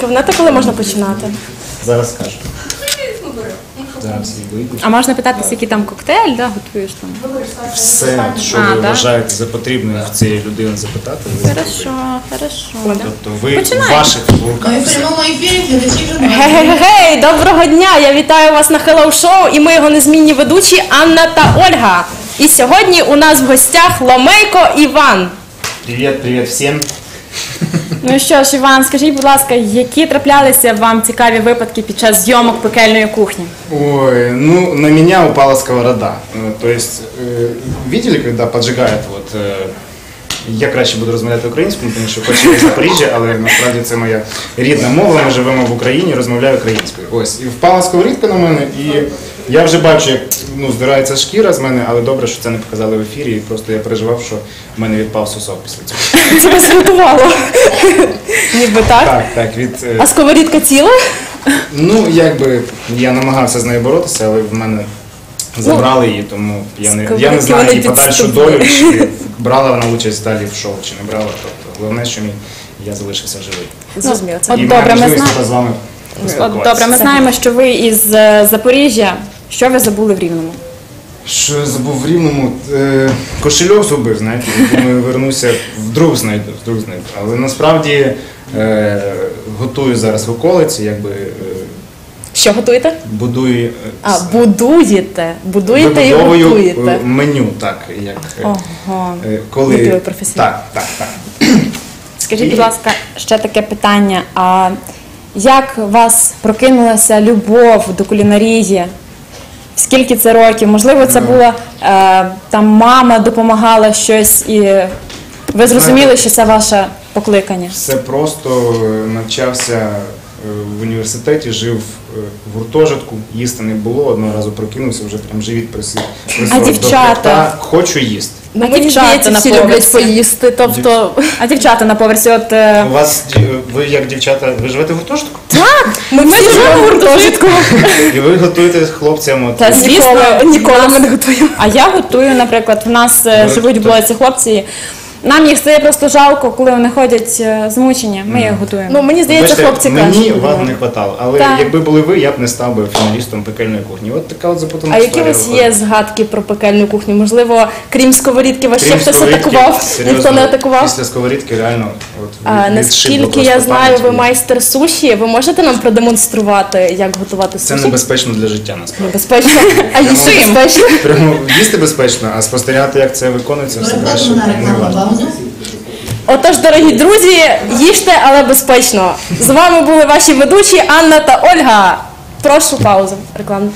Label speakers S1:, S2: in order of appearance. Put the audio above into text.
S1: Кивнете, коли можна починати?
S2: Зараз скажу. Зараз і вийду.
S3: А можна питатися, який там коктейль, да, готуєш там?
S2: Все, що
S3: А,
S2: ви
S3: да?
S2: вважаєте за потрібне в цієї людини запитати, ви
S3: Хорошо, хорошо. Да.
S2: Тобто ви
S3: Починаємо.
S2: в ваших руках.
S4: Ми в прямому ефірі глядачі вже
S1: Гей-гей-гей, доброго дня! Я вітаю вас на Hello Show і ми його незмінні ведучі Анна та Ольга. І сьогодні у нас в гостях Ломейко Іван.
S2: Привіт, привіт всім.
S3: Ну що ж, Іван, скажіть, будь ласка, які траплялися вам цікаві випадки під час зйомок пекельної кухні?
S2: Ой, ну на меня упала сковорода. Э, То есть, э, видели, когда поджигает вот. э, Я краще буду розмовляти українською, тому що хоч я з Запоріжжя, але насправді це моя рідна мова. Ми живемо в Україні, розмовляю українською. Ось і впала сковорідка на мене, і я вже бачу, як ну здирається шкіра з мене, але добре, що це не показали в ефірі. І просто я переживав, що в мене відпав сосок після цього.
S1: Тебе зготувало. Ніби так.
S2: Так, так, від е,
S1: А сковорідка ціла?
S2: Ну, якби я намагався з нею боротися, але в мене забрали її, тому я не, я не
S1: сковорідки
S2: знаю
S1: вони
S2: її подальшу
S1: підступні.
S2: долю, чи брала вона участь далі в шоу, чи не брала. Тобто головне, що мій я залишився живий.
S1: Зрозуміло. Це
S3: От
S2: І
S3: добре, ми
S2: можливість
S3: знаємо.
S2: з вами
S3: От
S2: поспілкуватися.
S3: добре, ми знаємо, що ви із е, Запоріжжя. Що ви забули в Рівному?
S2: Що я забув в рівному? Е, кошельок згубив, знаєте, думаю, вернуся, вдруг знайду, вдруг знайду. Але насправді е, готую зараз в околиці, якби е,
S1: Що готуєте?
S2: будую е,
S1: А, будуєте. Будуєте і
S2: Вибудовую,
S1: готуєте.
S2: е, меню, так, як е,
S1: Ого.
S2: е, коли...
S1: Професійно.
S2: Так, так, так.
S3: Скажіть, будь ласка, ще таке питання. А як у вас прокинулася любов до кулінарії? Скільки це років? Можливо, це була е, там мама допомагала щось, і ви зрозуміли, що це ваше покликання?
S2: Все просто е, навчався е, в університеті, жив е, в гуртожитку, їсти не було, одного разу прокинувся, вже прям живіт присів.
S3: А дівчата?
S2: Хочу їсти.
S1: Ну,
S3: А
S1: мені
S3: дівчата
S1: здається,
S3: на
S1: всі люблять поїсти. Тобто,
S3: А дівчата на поверсі, от е,
S2: У вас, ді- ви як дівчата, ви живете в гуртожитку?
S1: ми всі живемо в гуртожитку.
S2: І ви готуєте хлопцям от,
S3: Та звісно,
S1: Ніколи, ніколи
S3: нас-
S1: ми не готуємо.
S3: А я готую, наприклад, в нас е,
S2: Ну,
S3: живуть в
S2: так.
S3: блоці хлопці. Нам їх стає просто жалко, коли вони ходять е, змучені. Ми їх готуємо.
S1: Ну, мені здається,
S2: Бачите,
S1: хлопці
S2: мені
S1: краще.
S2: вас не хватало, але
S3: Так.
S2: якби були ви, я б не став би фіналістом пекельної кухні. От така от запутана
S1: А які у вас є згадки про пекельну кухню? Можливо, крім сковорідки, вас ще хтось атакував? Ніхто не атакував?
S2: Після сковорідки реально от,
S1: А,
S2: від- відшибло
S1: наскільки
S2: просто
S1: я знаю, ви майстер суші. Ви можете нам продемонструвати, як готувати
S2: Це
S1: суші?
S2: небезпечно для життя насправді.
S1: Небезпечно. А їсти
S2: Прямо-
S1: безпечно.
S2: Прямо їсти безпечно, а спостерігати, як це виконується, все краще
S4: на
S2: не важливо.
S1: Отож, дорогі друзі, їжте, але безпечно. З вами були ваші ведучі Анна та Ольга. Прошу паузу. Рекламу.